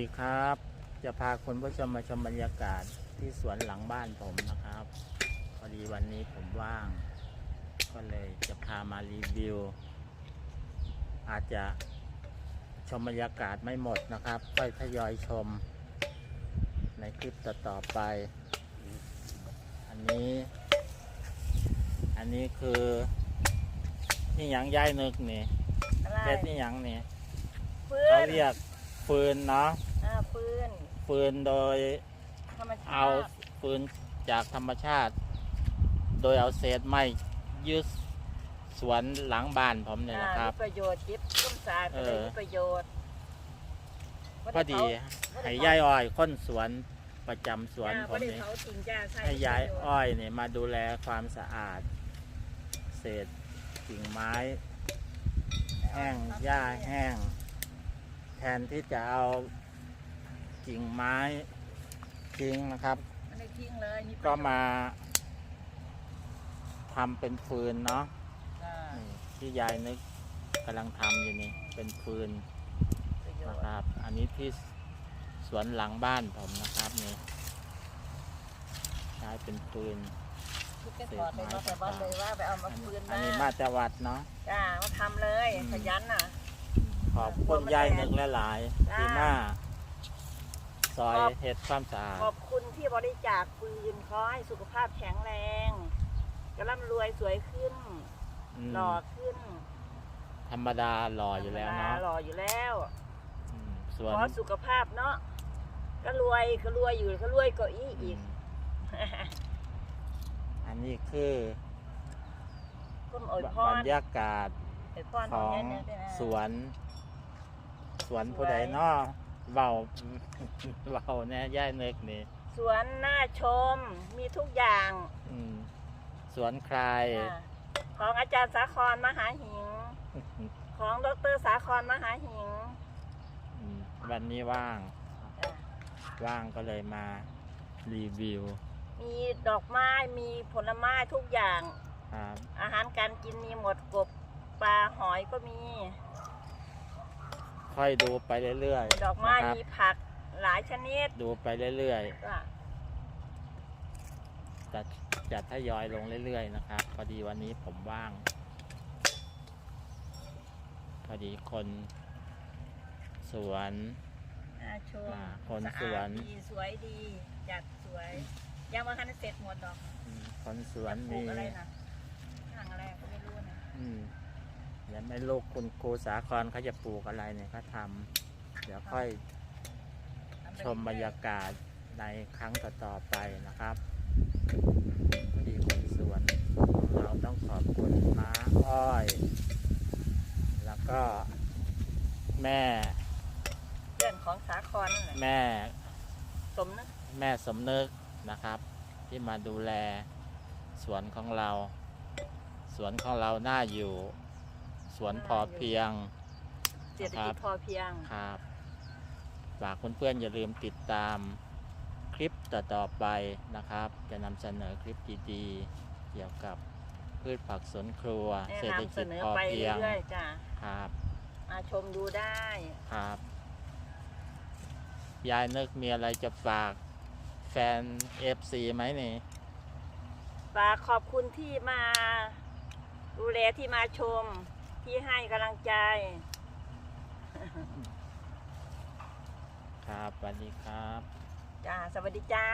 ดีครับ จะพาคุณผู้ชมมาชมบรรยากาศที่สวนหลังบ้านผมนะครับ พอดีวันนี้ผมว่าง ก็เลยจะพามารีวิว อาจจะชมบรรยากาศไม่หมดนะครับค่อยทยอยชม ในคลิปต่อๆไป อันนี้ อันนี้คือนี่หยังย่ายนึกนี่อะไรเพชรนี่หยังนี่ปืเขานเรียก ฟืนเนาะอ่าปืนฟืนโดยธรรมชาเอาติฟืนจากธรรมชาติ โดยเอาเศษไม้ยึดสวนหลังบ้านผมเนี่ยอ่านะครับ มีประโยชน์จิบต้มสาดเอก็เลยอมีประโยชน์พอดีให้ยายอ้อยค้นสวนประจำสวนผมนี่นี่เขาทิ้งจ้าใช่ให้ยายอ้อยเนี่ยมาดูแลความสะอาด เศษกิ่งไม้ แห้งหญ้าแห้ง แทนที่จะเอากิ่งไม้ทิ้งนะครับ ไม่ได้ทิ้งเลยมีประโยชน์ก็มาทำเป็นฟืนเนาะอ่านี่ที่ยายนึกกำลังทำอยู่นี่เป็นฟืนประโยนะชน์ครับ อันนี้ที่สวนหลังบ้านผมนะครับนี่ใช้เป็นฟืน ทุกแกถอดเลยมาแต่บ้านเลยว่าไปเอามาอันปืนี้นอันมานี้มาแต่วัดเนาะ จ้ามาทำเลยอืม ขยันน่ะ ขอบคุณยายนึกหลายๆจ้าที่มาซอยขอบเห็ดความสะอาดขอบคุณที่บริจาคปืนขอให้สุขภาพแข็งแรงกระร่ำรวยสวยขึ้นมหล่อขึ้น ธรรมดาหล่ออยู่แล้วเนาะหล่ออยู่แล้วอืมส่วนขอสุขภาพเนาะก็รวยก็รวยอยู่ก็รวยก็อีอีก อันนี้คือคุณอวยพบรรรยากาศอวยพรของเนี่ยเนี่ยเนี่ยสวน สวนผู้ใดสวยเนาะเบาเบาแน่ย่ายนึกนี่สวนน่าชมมีทุกอย่างอืมสวนใครอ่าของอาจารย์สาครมหาหิง ของดรสาครมหาหิงอืมวันนี้ว่าง อ่าว่างก็เลยมารีวิวมีดอกไม้มีผลไม้ทุกอย่าง ครับอาหารการกินมีหมดกบปลาหอยก็มี ค่อยดูไปเรื่อยๆดอกไม้นะครับมีผักหลายชนิดดูไปเรื่อยก็ๆจะจะทยอยลงเรื่อย ๆ นะครับ พอดีวันนี้ผมว่าง พอดีคน สวนน่าชมอ่าคนสะสวอาดนดีสวยดี จัดสวย ยังมาทันได้เสร็จหมดดอกอืมคนสวนปลูมีกอะไรนะห่างอะไรก็ไม่รู้นะอืม เดี๋ยวไม่ลูกคุณครูสาครเขาจะปลูกอะไรเนี่ยเขาทำเดี๋ยวค่อยทำไปชมบรรยากาศในครั้งต่อๆไปนะครับพอดีคนสวนของเราต้องขอบคุณม้าอ้อย แล้วก็แม่เรื่องของสาครนั่นแหละแม่สมนะแม่สมนึกนะครับ ที่มาดูแลสวนของเรา สวนของเราน่าอยู่ สวนพอเพียง เศรษฐกิจพอเพียง ครับฝากเพื่อนๆอย่าลืมติดตามคลิปต่อๆไปนะครับ จะนำเสนอคลิปดีๆ เกี่ยวกับพืชผักสวนครัวแนะเศรษฐนำเสกิจนอพอไปเพียงเรื่อยๆจ้ะครับมาชมดูได้ครับ ยายนึกมีอะไรจะฝากแฟน FC ไหมนี่ฝากขอบคุณที่มา ดูแลที่มาชม ที่ให้กำลังใจ ครับสวัสดีครับ จ้า สวัสดีจ้า